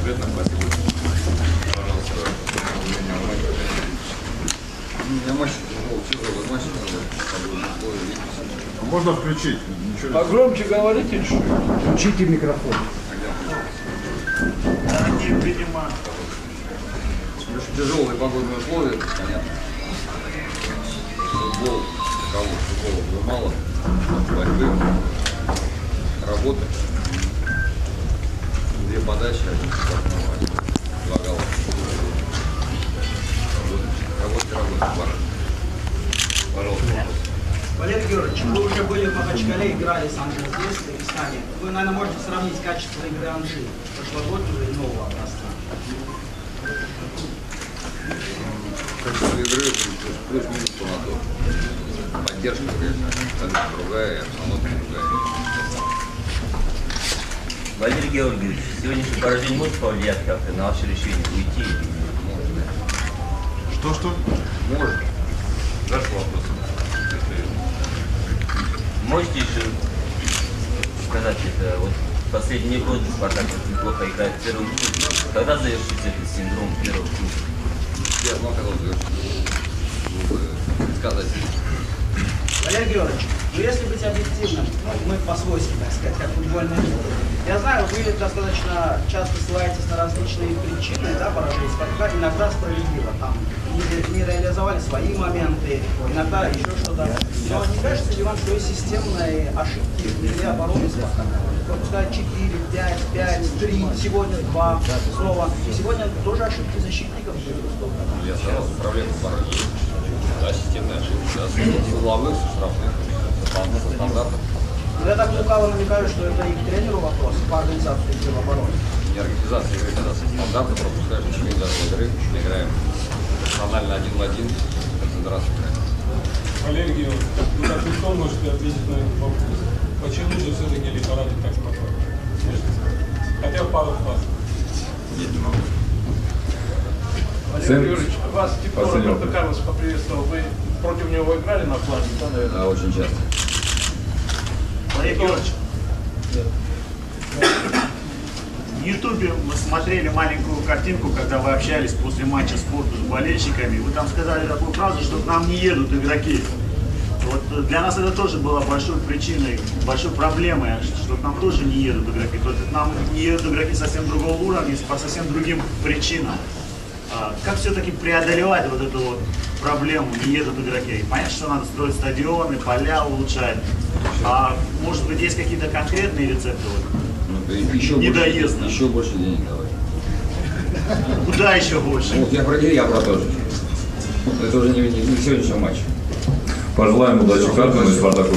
конкретно просили. Пожалуйста, а Можно включить? Погромче а говорите, что Включите микрофон. А Дорогие принимают. Тяжелые погодные условия, понятно. Футбол, кого футбола было мало, борьбы, работы. Две подачи, один два гола. Работайте, работайте. Пожалуйста. Валерий Георгиевич, вы уже были в Махачкале, играли с здесь, в Дагестане. Вы, наверное, можете сравнить качество игры Анжи прошлогоднего и нового образца. Качество игры плюс- плюс-минус по. Поддержка, конечно, другая, и обстановка другая. Валерий Георгиевич, сегодняшнее поражение может повлиять как-то на ваше решение уйти? Что-что? может. Дальше вопрос. Можете еще сказать это, вот последние годы Спартак очень плохо играет в первом круге. Когда завершится этот синдром первого круга? Я знал, когда завершить. Было бы сказать. Валерий Георгиевич, ну если быть объективным, ну, мы по-свойски, так сказать, как футбольный клуб. Я знаю, вы достаточно часто ссылаетесь на различные причины, да, поражения Спартака, иногда справедливо, там, не, не реализовали свои моменты, иногда еще что-то. Но не кажется ли вам, что есть системные ошибки в игре обороны Спартака? Пускай 4, 5, 5, 3, сегодня 2, снова. И сегодня тоже ошибки защитников были. Я сразу проблемы порой есть. Да, системная ошибка. Да, с угловых, штрафных, я так лукаво намекаю, что это и к тренеру вопрос, по организации игры в обороне. Не организация игры, когда со стандарта пропускаешь организацию игры. Мы играем персонально один в один. Концентрация играем. Валерий Георгиевич, ну как кто можете ответить на этот вопрос? Почему же все-таки Лихорадик так спокойно? Хотя пару фраз. Валерий Юрьевич, вас типа Последний Роберто вопрос. Карлос поприветствовал. Вы против него играли на фланге, да, наверное? Да, очень часто. Валерий Георгиевич, в Ютубе мы смотрели маленькую картинку, когда вы общались после матча спорта с болельщиками. Вы там сказали такую фразу, что к нам не едут игроки. Вот для нас это тоже было большой причиной, большой проблемой, что к нам тоже не едут игроки. То есть к нам не едут игроки совсем другого уровня, по совсем другим причинам. А Как все-таки преодолевать вот эту вот проблему, не едут игроки? Понятно, что надо строить стадионы, поля улучшать. А может быть есть какие-то конкретные рецепты? Вот? Ну, еще Недоездно. больше, еще больше денег давай. Куда еще больше? Вот я про я про. Это уже не, не, не сегодняшний матч. Пожелаем удачи каждому и Спартаку.